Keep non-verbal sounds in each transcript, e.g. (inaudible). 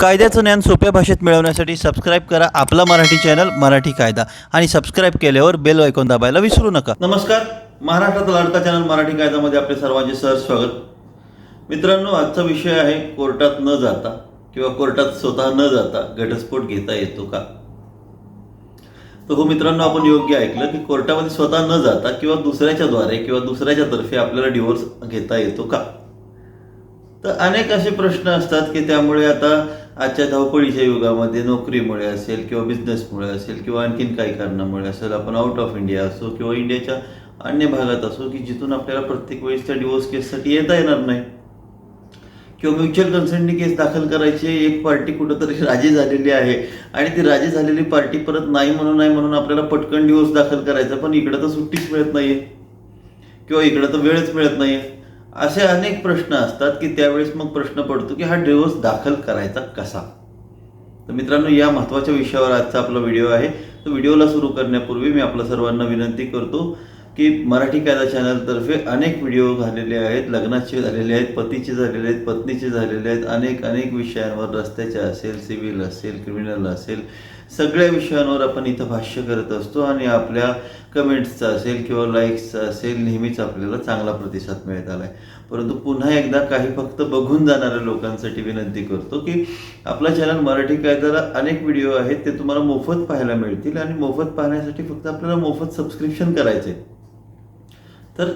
कायद्याचं ज्ञान सोप्या भाषेत मिळवण्यासाठी सबस्क्राईब करा आपला मराठी चॅनल मराठी कायदा. आणि सबस्क्राईब केल्यावर बेल ऐकून दाबायला विसरू नका. नमस्कार. महाराष्ट्रात लाडका चॅनल मराठी कायद्यामध्ये आपले सर्वांचे सहज स्वागत. मित्रांनो आजचा विषय आहे कोर्टात न जाता किंवा कोर्टात स्वतः न जाता घटस्फोट घेता येतो का? तर हो मित्रांनो आपण योग्य ऐकलं की कोर्टामध्ये स्वतः न जाता किंवा दुसऱ्याच्या द्वारे किंवा दुसऱ्याच्या तर्फे आपल्याला डिवोर्स घेता येतो का? तर अनेक असे प्रश्न असतात की त्यामुळे आता आजच्या धावपळीच्या युगामध्ये नोकरीमुळे असेल किंवा बिझनेसमुळे असेल किंवा आणखीन काही कारणामुळे असेल आपण आउट ऑफ इंडिया असो किंवा इंडियाच्या अन्य भागात असो की जिथून आपल्याला प्रत्येक वेळेस त्या डिवोर्स केससाठी येता येणार नाही. किंवा म्युच्युअल कन्सेंटनी केस दाखल करायची एक पार्टी कुठंतरी राजी झालेली आहे आणि ती राजी झालेली पार्टी परत नाही म्हणून नाही म्हणून आपल्याला पटकन डिवोर्स दाखल करायचा पण इकडं तर सुट्टीच मिळत नाही आहे किंवा इकडं तर वेळच मिळत नाही आहे असे अनेक प्रश्न असतात की त्यावेळेस मग प्रश्न पडतो की हा डिवोर्स दाखल करायचा कसा? तर मित्रांनो या महत्त्वाच्या विषयावर आजचा आपला व्हिडिओ आहे. तर व्हिडिओला सुरू करण्यापूर्वी मी आपल्या सर्वांना विनंती करतो की मराठी कायदा चॅनलतर्फे अनेक व्हिडिओ झालेले आहेत लग्नाचे झालेले आहेत पतीचे झालेले आहेत पत्नीचे झालेले आहेत अनेक अनेक विषयांवर रस्त्याचे असेल सिव्हिल असेल क्रिमिनल असेल सगळ्या विषयांवर आपण इथं भाष्य करत असतो आणि आपल्या कमेंट्सचा असेल किंवा लाईक्सचा असेल नेहमीच आपल्याला चांगला प्रतिसाद मिळत आला आहे परंतु पुन्हा एकदा काही फक्त बघून जाणाऱ्या लोकांसाठी विनंती करतो की आपला चॅनल मराठी कायद्याला अनेक व्हिडिओ आहेत ते तुम्हाला मोफत पाहायला मिळतील आणि मोफत पाहण्यासाठी फक्त आपल्याला मोफत सबस्क्रिप्शन करायचे तर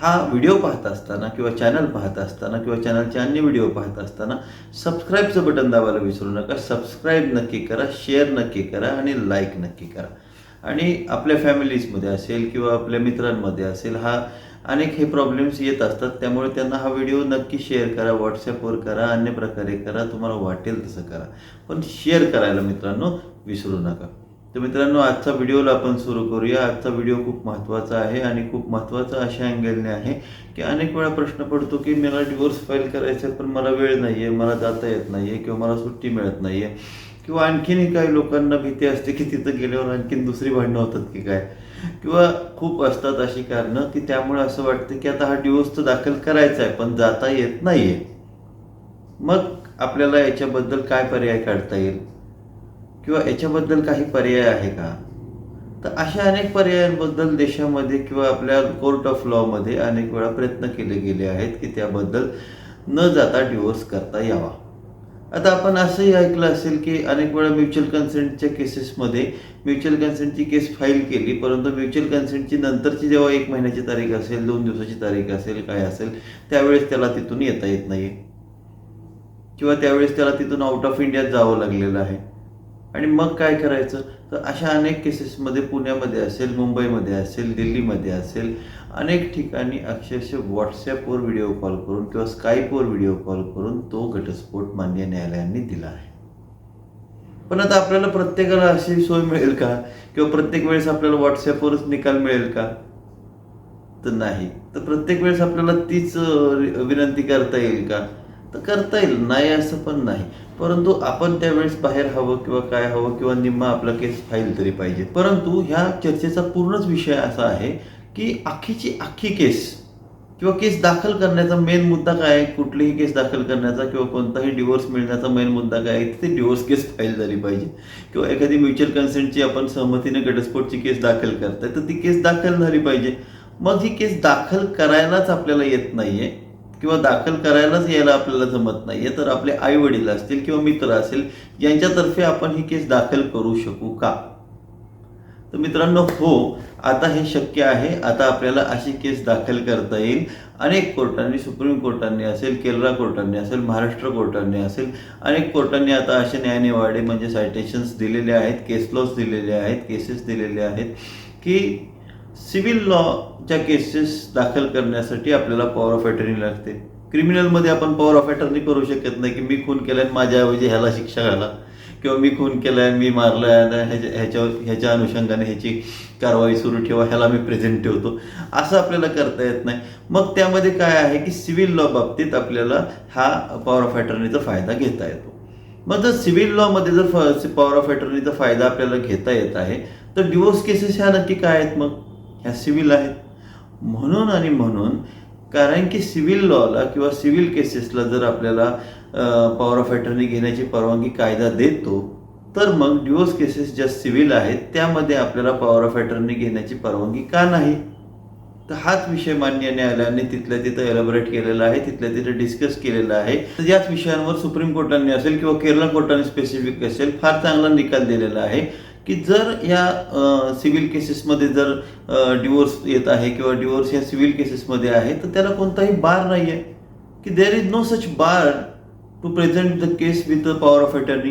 हा व्हिडिओ पाहत असताना किंवा चॅनल पाहत असताना किंवा चॅनलचे अन्य व्हिडिओ पाहत असताना सबस्क्राईबचं बटन दाबायला विसरू नका. सबस्क्राईब नक्की करा शेअर नक्की करा आणि लाईक नक्की करा. आणि आपल्या फॅमिलीजमध्ये असेल किंवा आपल्या मित्रांमध्ये असेल हा अनेक हे प्रॉब्लेम्स येत असतात. त्यामुळे त्यांना हा व्हिडिओ नक्की शेअर करा व्हॉट्सॲपवर करा अन्य प्रकारे करा. तुम्हाला वाटेल तसं करा. पण शेअर करायला मित्रांनो विसरू नका. तर मित्रांनो आजचा व्हिडिओला आपण सुरू करूया. आजचा व्हिडिओ खूप महत्त्वाचा आहे आणि खूप महत्त्वाचा अशा अँगलने आहे की अनेक वेळा प्रश्न पडतो की मला डिवोर्स फाईल करायचं आहे पण मला वेळ नाही आहे मला जाता येत नाही आहे किंवा मला सुट्टी मिळत नाही आहे किंवा आणखीनही काही लोकांना भीती असते की तिथं गेल्यावर आणखीन दुसरी भांडणं होतात की काय? किंवा खूप असतात अशी कारणं की त्यामुळे असं वाटतं की आता हा डिवोर्स तर दाखल करायचा आहे पण जाता येत नाही आहे मग आपल्याला याच्याबद्दल काय पर्याय काढता येईल? किंवा याच्याबद्दल काही पर्याय आहे का? तर अशा अनेक पर्यायांबद्दल देशामध्ये किंवा आपल्या कोर्ट ऑफ लॉमध्ये अनेक वेळा प्रयत्न केले गेले आहेत की त्याबद्दल न जाता डिवोर्स करता यावा. आता आपण असंही ऐकलं असेल की अनेक वेळा म्युच्युअल कन्सेंटच्या केसेसमध्ये म्युच्युअल कन्सेंटची केस फाईल केली परंतु म्युच्युअल कन्सेंटची नंतरची जेव्हा एक महिन्याची तारीख असेल दोन दिवसाची तारीख असेल काय असेल त्यावेळेस त्याला तिथून येता येत नाही किंवा त्यावेळेस त्याला तिथून आउट ऑफ इंडियात जावं लागलेलं आहे. आणि मग काय करायचं? तर अशा अनेक केसेसमध्ये पुण्यामध्ये असेल मुंबईमध्ये असेल दिल्लीमध्ये असेल अनेक ठिकाणी अक्षरशः व्हॉट्सॲपवर व्हिडिओ कॉल करून किंवा स्काईपवर व्हिडिओ कॉल करून तो घटस्फोट मान्य न्यायालयांनी दिला आहे. पण आता आपल्याला प्रत्येकाला अशी सोय मिळेल का? किंवा प्रत्येक वेळेस आपल्याला व्हॉट्सॲपवरच निकाल मिळेल का? तर नाही. तर प्रत्येक वेळेस आपल्याला तीच विनंती करता येईल का? तर करता येईल. नाही असं पण नाही. परंतु आपण त्यावेळेस बाहेर हवं किंवा काय हवं किंवा निम्मा आपला केस फाईल तरी पाहिजे. परंतु ह्या चर्चेचा पूर्णच विषय असा आहे की अख्खीची अख्खी केस किंवा केस दाखल करण्याचा मेन मुद्दा काय आहे? कुठलीही केस दाखल करण्याचा किंवा कोणताही डिवोर्स मिळण्याचा मेन मुद्दा काय आहे? ते डिवोर्स केस फाईल झाली पाहिजे. किंवा एखादी म्युच्युअल कन्सेंटची आपण सहमतीने घटस्फोटची केस दाखल करताय तर ती केस दाखल झाली पाहिजे. मग ही केस दाखल करायलाच आपल्याला येत नाहीये. किंवा दाखल करायलाच यायला आपल्याला जमत नाहीये तर आपले आई वडील असतील किंवा मित्र असेल यांच्यातर्फे आपण ही केस दाखल करू शकू का? तर मित्रांनो हो आता हे शक्य आहे. आता आपल्याला अशी केस दाखल करता येईल. अनेक कोर्टांनी सुप्रीम कोर्टांनी असेल केरळा कोर्टांनी असेल महाराष्ट्र कोर्टांनी असेल अनेक कोर्टांनी आता असे न्यायनिवाडे म्हणजे सायटेशन्स दिलेले आहेत केस लॉस दिलेले आहेत केसेस दिलेले आहेत की सिव्हिल लॉच्या केसेस दाखल करण्यासाठी आपल्याला पॉवर ऑफ अटर्नी लागते. क्रिमिनलमध्ये आपण पॉवर ऑफ अटर्नी करू शकत नाही की मी खून केलाय आणि माझ्याऐवजी ह्याला शिक्षा घाला. किंवा मी खून केलाय मी मारलंय ह्याच्या ह्याच्या ह्याच्या अनुषंगाने ह्याची कारवाई सुरू ठेवा ह्याला मी प्रेझेंट ठेवतो. असं आपल्याला करता येत नाही. मग त्यामध्ये काय आहे की सिव्हिल लॉ बाबतीत आपल्याला हा पॉवर ऑफ अटर्नीचा फायदा घेता येतो. मग जर सिव्हिल लॉमध्ये जर पॉवर ऑफ अटर्नीचा फायदा आपल्याला घेता येत आहे तर डिवोर्स केसेस ह्या नक्की काय आहेत मग? ह्या सिव्हिल आहेत. म्हणून आणि म्हणून कारण की सिव्हिल लॉला किंवा सिव्हिल केसेसला जर आपल्याला पॉवर ऑफ अटर्नी घेण्याची परवानगी कायदा देतो तर मग डिवोर्स केसेस ज्या सिव्हिल आहेत त्यामध्ये आपल्याला पॉवर ऑफ अटर्नी घेण्याची परवानगी का नाही? तर हाच विषय मान्य न्यायालयाने तिथल्या तिथं एलॅबोरेट केलेला आहे तिथल्या तिथं डिस्कस केलेला आहे. तर याच विषयांवर सुप्रीम कोर्टाने असेल किंवा केरळ कोर्टाने स्पेसिफिक असेल फार चांगला निकाल दिलेला आहे. की जर या सिव्हिल केसेसमध्ये जर डिवोर्स येत आहे किंवा डिवोर्स या सिव्हिल केसेसमध्ये आहे तर त्याला कोणताही बार नाही आहे की there is no such bar to present the case with the power of attorney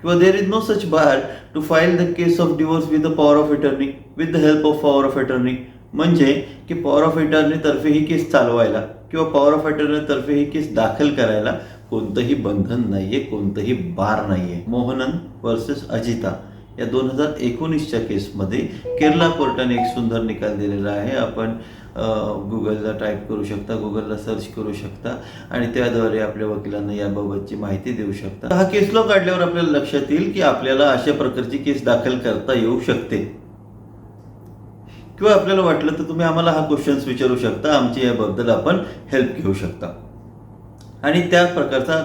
किंवा there is no such bar to file the case of divorce with the power of attorney with the help of power of attorney म्हणजे की power of अटर्नीतर्फे ही केस चालवायला किंवा power of अटर्नीतर्फे ही केस दाखल करायला कोणतंही बंधन नाहीये कोणतंही बार नाहीये. मोहनन वर्सेस अजिता. या दोन हजार एकोणीसच्या केसमध्ये केरला कोर्टाने एक सुंदर निकाल दिलेला आहे. आपण गुगलला टाईप करू शकता गुगलला सर्च करू शकता आणि त्याद्वारे आपल्या वकिलांना याबाबतची माहिती देऊ शकता. हा केस लॉ काढल्यावर आपल्याला लक्षात येईल की आपल्याला अशा प्रकारची केस दाखल करता येऊ शकते. किंवा आपल्याला वाटलं तर तुम्ही आम्हाला हा क्वेश्चन्स विचारू शकता. आमची याबद्दल आपण हेल्प घेऊ शकता. आणि त्या प्रकारचा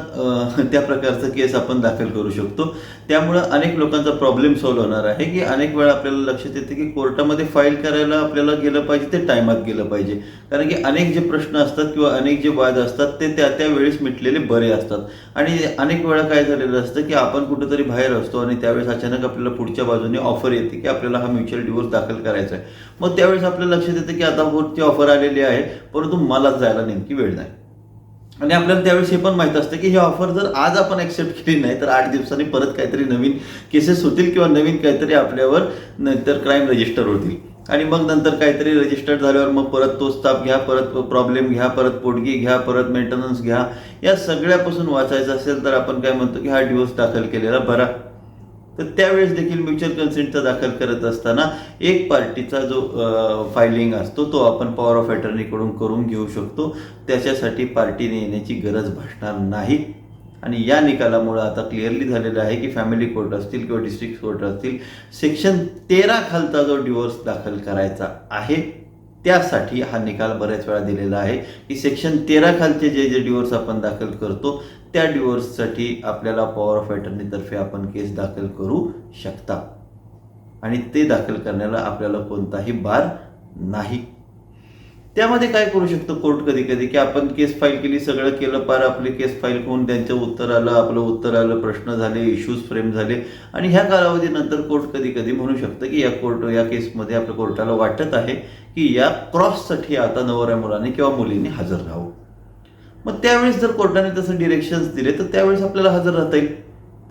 (laughs) त्या प्रकारचं केस आपण दाखल करू शकतो. त्यामुळं अनेक लोकांचा प्रॉब्लेम सॉल्व्ह होणार आहे की अनेक वेळा आपल्याला लक्षात येते की कोर्टामध्ये फाईल करायला आपल्याला गेलं पाहिजे ते टायमात गेलं पाहिजे. कारण की अनेक जे प्रश्न असतात किंवा अनेक जे वाद असतात ते त्या त्यावेळेस मिटलेले बरे असतात. आणि अनेक वेळा काय झालेलं असतं की आपण कुठेतरी बाहेर असतो आणि त्यावेळेस अचानक आपल्याला पुढच्या बाजूने ऑफर येते की आपल्याला हा म्युच्युअल डिवोर्स दाखल करायचा आहे. मग त्यावेळेस आपल्याला लक्षात येतं की आता पुढची ऑफर आलेली आहे परंतु मलाच जायला नेमकी वेळ नाही. आणि आपल्याला त्यावेळेस हे पण माहीत असतं की ही ऑफर जर आज आपण ऍक्सेप्ट केली नाही तर आठ दिवसांनी परत काहीतरी नवीन केसेस होतील किंवा नवीन काहीतरी आपल्यावर नंतर क्राईम रजिस्टर होतील. आणि मग नंतर काहीतरी रजिस्टर झाल्यावर मग परत तोच ताप घ्या परत प्रॉब्लेम घ्या परत पोटगी घ्या परत मेंटेनन्स घ्या. या सगळ्यापासून वाचायचं असेल तर आपण काय म्हणतो की हा डिवोर्स दाखल केलेला बरा. तर त्यावेळेस देखील म्युच्युअल कन्सेंटचा दाखल करत असताना एक पार्टीचा जो फायलिंग असतो तो आपण पॉवर ऑफ अटर्नीकडून करून घेऊ शकतो. त्याच्यासाठी पार्टीने येण्याची गरज भासणार नाही. आणि या निकालामुळं आता क्लिअरली झालेलं आहे की फॅमिली कोर्ट असतील किंवा डिस्ट्रिक्ट कोर्ट असतील सेक्शन तेरा खालचा जो डिवोर्स दाखल करायचा आहे त्यासाठी हा निकाल बऱ्याच वेळा दिलेला आहे. की सेक्शन तेरा खालचे जे जे डिवोर्स आपण दाखल करतो त्या डिवोर्ससाठी आपल्याला पॉवर ऑफ अटर्नीतर्फे आपण केस दाखल करू शकता. आणि ते दाखल करण्याला आपल्याला कोणताही बार नाही. त्यामध्ये काय करू शकतो कोर्ट कधी कधी? की आपण केस फाईल केली सगळं केलं पार आपली केस फाईल करून त्यांचं उत्तर आलं आपलं उत्तर आलं प्रश्न झाले इश्यूज फ्रेम झाले. आणि ह्या कालावधीनंतर कोर्ट कधी कधी म्हणू शकतं की या कोर्ट या केसमध्ये आपल्या कोर्टाला वाटत आहे की या क्रॉससाठी आता नवऱ्या मुलाने किंवा मुलीने हजर राहावं. मग त्यावेळेस जर कोर्टाने तसं डिरेक्शन्स दिले तर त्यावेळेस आपल्याला हजर राहता येईल.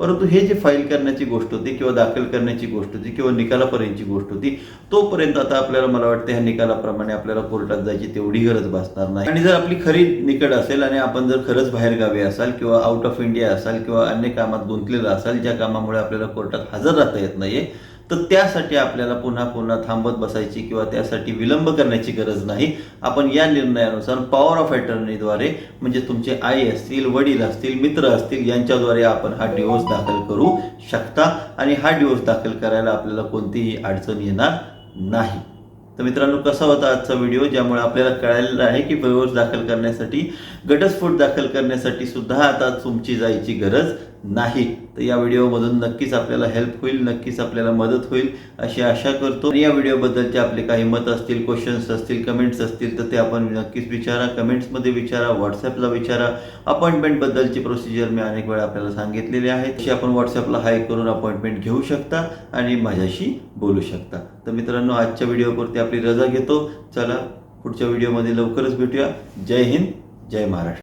परंतु हे जे फाईल करण्याची गोष्ट होती किंवा दाखल करण्याची गोष्ट होती किंवा निकालापर्यंतची गोष्ट होती तोपर्यंत आता आपल्याला मला वाटतं ह्या निकालाप्रमाणे आपल्याला कोर्टात जायची तेवढी गरज भासणार नाही. आणि जर आपली खरी निकड असेल आणि आपण जर खरंच बाहेरगावी असाल किंवा आउट ऑफ इंडिया असाल किंवा अन्य कामात गुंतलेलं असाल ज्या कामामुळे आपल्याला कोर्टात हजर राहता येत नाहीये तर त्यासाठी आपल्याला पुन्हा पुन्हा थांबत बसायची किंवा त्यासाठी विलंब करण्याची गरज नाही. आपण या निर्णयानुसार पॉवर ऑफ अटर्नीद्वारे म्हणजे तुमचे आई असतील वडील असतील मित्र असतील यांच्याद्वारे आपण हा डिवोर्स दाखल करू शकता. आणि हा डिवोर्स दाखल करायला आपल्याला कोणतीही अडचण येणार नाही. तर मित्रांनो कसा होता आजचा व्हिडिओ ज्यामुळे आपल्याला कळालेलं आहे की डिवोर्स दाखल करण्यासाठी घटस्फोट दाखल करण्यासाठी सुद्धा आता तुमची जायची गरज नाही. तर या व्हिडिओमधून नक्कीच आपल्याला हेल्प होईल नक्कीच आपल्याला मदत होईल अशी आशा करतो. आणि या व्हिडिओबद्दलचे आपले काही मत असतील क्वेश्चन्स असतील कमेंट्स असतील तर ते आपण नक्कीच विचारा. कमेंट्समध्ये विचारा व्हॉट्सअपला विचारा. अपॉइंटमेंटबद्दलची प्रोसिजर मी अनेक वेळा आपल्याला सांगितलेली आहे. तशी आपण व्हॉट्सअपला हाय करून अपॉइंटमेंट घेऊ शकता आणि माझ्याशी बोलू शकता. तर मित्रांनो आजच्या व्हिडिओवरती आपली रजा घेतो. चला पुढच्या व्हिडिओमध्ये लवकरच भेटूया. जय हिंद जय महाराष्ट्र.